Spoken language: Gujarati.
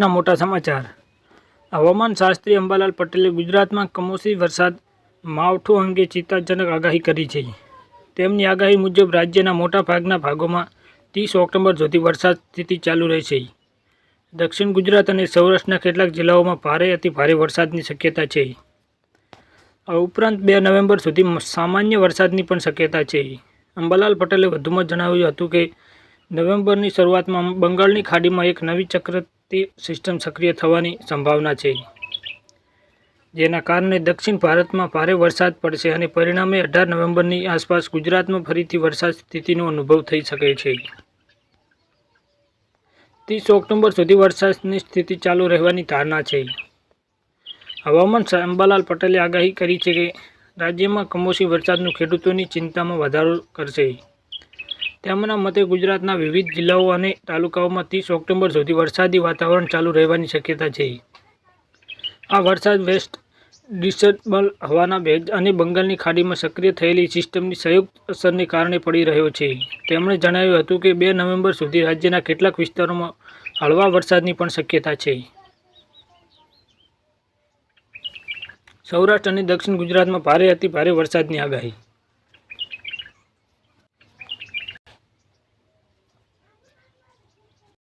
આજના મોટા સમાચાર. હવામાન શાસ્ત્રી અંબાલાલ પટેલે ગુજરાતમાં કમોસમી વરસાદ માવઠું અંગે ચિંતાજનક આગાહી કરી છે. તેમની આગાહી મુજબ રાજ્યના મોટા ભાગના ભાગોમાં ત્રીસ ઓક્ટોબર સુધી વરસાદ સ્થિતિ ચાલુ રહેશે. દક્ષિણ ગુજરાત અને સૌરાષ્ટ્રના કેટલાક જિલ્લાઓમાં ભારે અતિ ભારે વરસાદની શક્યતા છે. આ ઉપરાંત બે નવેમ્બર સુધી સામાન્ય વરસાદની પણ શક્યતા છે. અંબાલાલ પટેલે વધુમાં જણાવ્યું હતું કે, નવેમ્બરની શરૂઆતમાં બંગાળની ખાડીમાં એક નવી ચક્રતી સિસ્ટમ સક્રિય થવાની સંભાવના છે. જેના કારણે દક્ષિણ ભારતમાં ભારે વરસાદ પડશે અને પરિણામે અઢાર નવેમ્બરની આસપાસ ગુજરાતમાં ફરીથી વરસાદ સ્થિતિનો અનુભવ થઈ શકે છે. ત્રીસ ઓક્ટોબર સુધી વરસાદની સ્થિતિ ચાલુ રહેવાની ધારણા છે. હવામાન અંબાલાલ પટેલે આગાહી કરી છે કે રાજ્યમાં કમોસમી વરસાદનું ખેડૂતોની ચિંતામાં વધારો કરશે. તેમના મતે ગુજરાતના વિવિધ જિલ્લાઓ અને તાલુકાઓમાં ત્રીસ ઓક્ટોબર સુધી વરસાદી વાતાવરણ ચાલુ રહેવાની શક્યતા છે. આ વરસાદ વેસ્ટ ડિસ્ટર્બલ હવાના ભેજ અને બંગાળની ખાડીમાં સક્રિય થયેલી સિસ્ટમની સંયુક્ત અસરને કારણે પડી રહ્યો છે. તેમણે જણાવ્યું હતું કે બે નવેમ્બર સુધી રાજ્યના કેટલાક વિસ્તારોમાં હળવા વરસાદની પણ શક્યતા છે. સૌરાષ્ટ્ર અને દક્ષિણ ગુજરાતમાં ભારે અતિ ભારે વરસાદની આગાહી